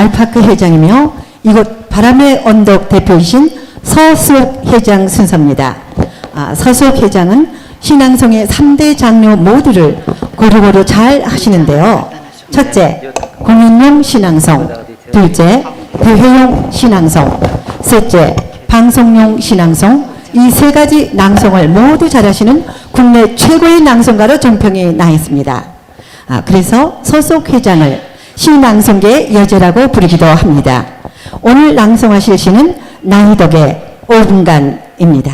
알파크 회장이며 이곳 바람의 언덕 대표이신 서수옥 회장 순서입니다. 아, 서수옥 회장은 신앙송의 3대 장로 모두를 고루고루 잘 하시는데요. 첫째, 공연용 신앙송. 둘째, 대회용 신앙송. 셋째, 방송용 신앙송. 이 세 가지 낭송을 모두 잘하시는 국내 최고의 낭송가로 정평이 나 있습니다. 아, 그래서 서속 회장을 신앙송계의 여제라고 부르기도 합니다. 오늘 낭송하실 시는 나이덕의 5분간입니다.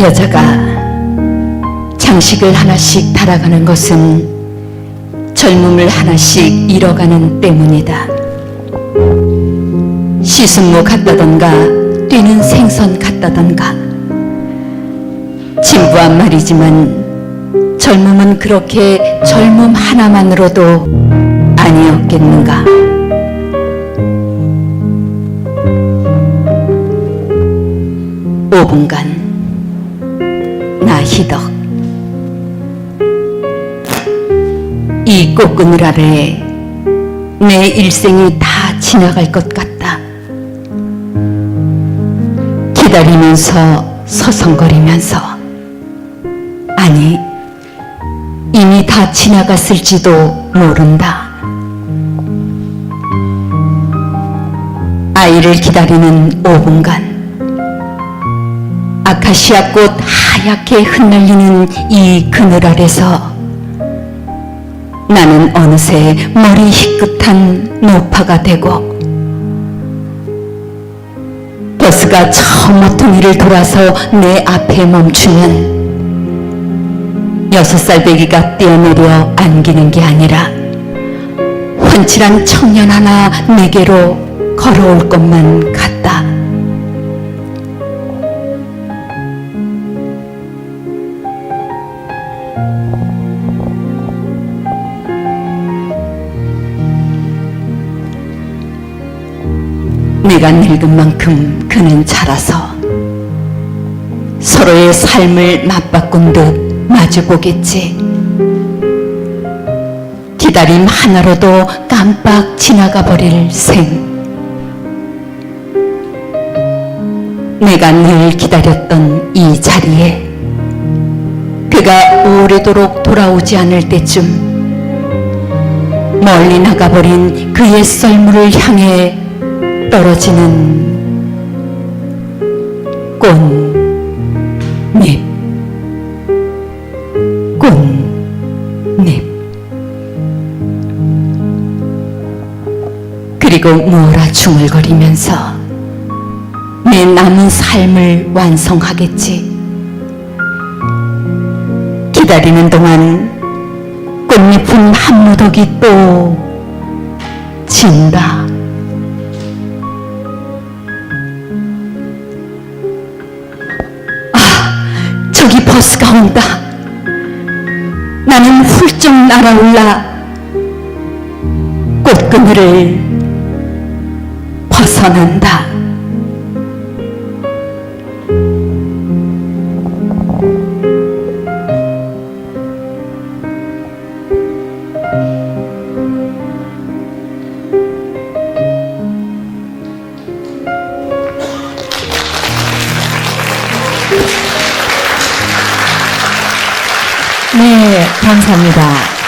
여자가 장식을 하나씩 달아가는 것은 젊음을 하나씩 잃어가는 때문이다. 시승모 같다던가 뛰는 생선 같다던가 진부한 말이지만 젊음은 그렇게 젊음 하나만으로도 아니었겠는가. 오분간 나 희덕 이 꽃그늘 아래 내 일생이 다 지나갈 것 같다 기다리면서 서성거리면서 아니 이미 다 지나갔을지도 모른다. 아이를 기다리는 오분간 아카시아 꽃 하얗게 흩날리는 이 그늘 아래서 나는 어느새 머리 희끗한 노파가 되고 버스가 저 모퉁이를 돌아서 내 앞에 멈추면 여섯 살 배기가 뛰어내려 안기는 게 아니라 훤칠한 청년 하나 내게로 걸어올 것만 같다. 내가 늙은 만큼 그는 자라서 서로의 삶을 맞바꾼 듯 마주보겠지. 기다림 하나로도 깜빡 지나가 버릴 생. 내가 늘 기다렸던 이 자리에 그가 오래도록 돌아오지 않을 때쯤 멀리 나가버린 그의 썰물을 향해 떨어지는 꽃 그리고 뭐라 중얼거리면서 내 남은 삶을 완성하겠지 기다리는 동안 꽃잎은 한 무더기 또 진다. 저기 버스가 온다. 나는 훌쩍 날아올라 꽃그늘을 벗어난다. 네, 감사합니다.